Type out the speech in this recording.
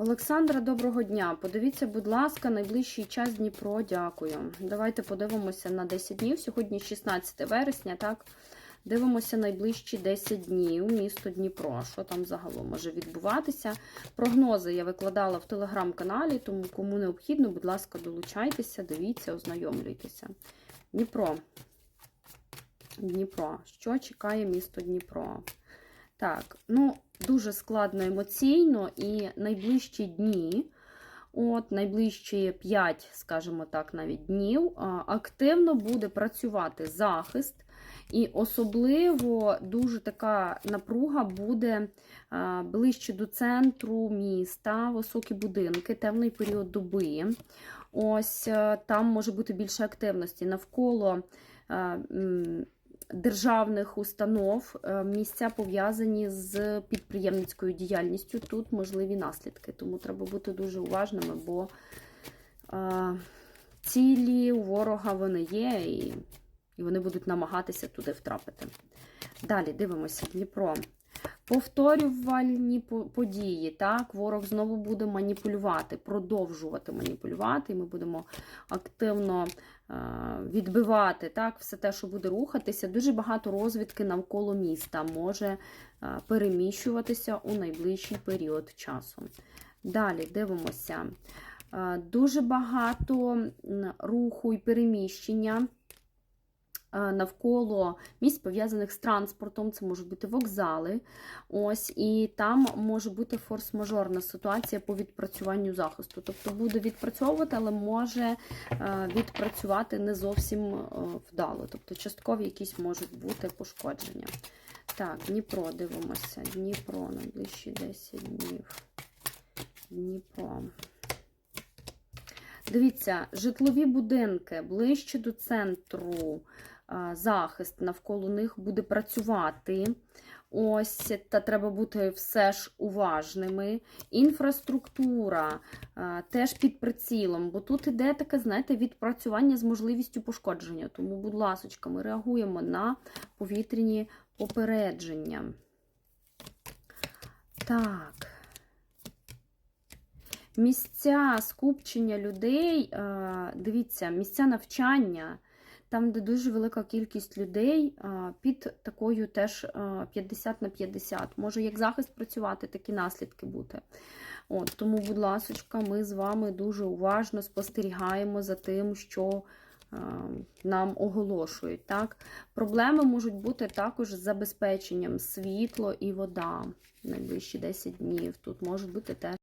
Олександра, доброго дня. Подивіться, будь ласка, найближчий час Дніпро. Дякую. Давайте подивимося на 10 днів. Сьогодні 16 вересня, так? Дивимося найближчі 10 днів. Місто Дніпро. Що там загалом може відбуватися? Прогнози я викладала в телеграм-каналі, тому кому необхідно, будь ласка, долучайтеся, дивіться, ознайомлюйтеся. Дніпро. Дніпро. Що чекає місто Дніпро? Так, ну, дуже складно емоційно і найближчі дні, от найближчі 5, скажімо так, навіть днів, активно буде працювати захист, і особливо дуже така напруга буде ближче до центру міста, високі будинки, темний період доби. Ось е, там може бути більше активності навколо. Державних установ, е, місця пов'язані з підприємницькою діяльністю. Тут можливі наслідки, тому треба бути дуже уважними, бо е, цілі у ворога вони є, і вони будуть намагатися туди втрапити. Далі дивимося Дніпро. Повторювальні події. Так, ворог знову буде маніпулювати, продовжувати маніпулювати. І ми будемо активно е, відбивати так, все те, що буде рухатися. Дуже багато розвідки навколо міста може е, переміщуватися у найближчий період часу. Далі дивимося. Е, Дуже багато руху і переміщення навколо місць пов'язаних з транспортом, це можуть бути вокзали. Ось, і там може бути форс-мажорна ситуація по відпрацюванню захисту. Тобто буде відпрацьовувати, але може е, відпрацювати не зовсім е, вдало. Тобто часткові якісь можуть бути пошкодження. Так, Дніпро дивимося. Дніпро найближчі 10 днів. Дніпро. Дивіться, житлові будинки ближче до центру, захист навколо них буде працювати. Ось, та треба бути все ж уважними. Інфраструктура теж під прицілом, бо тут іде таке, знаєте, відпрацювання з можливістю пошкодження. Тому, будь ласка, ми реагуємо на повітряні попередження. Так. Місця скупчення людей, дивіться, місця навчання, там, де дуже велика кількість людей, під такою теж е, 50 на 50. Може як захист працювати, такі наслідки бути. От, Тому, будь ласка, ми з вами дуже уважно спостерігаємо за тим, що нам оголошують. Так? Проблеми можуть бути також з забезпеченням світло і вода найближчі 10 днів. Тут можуть бути теж.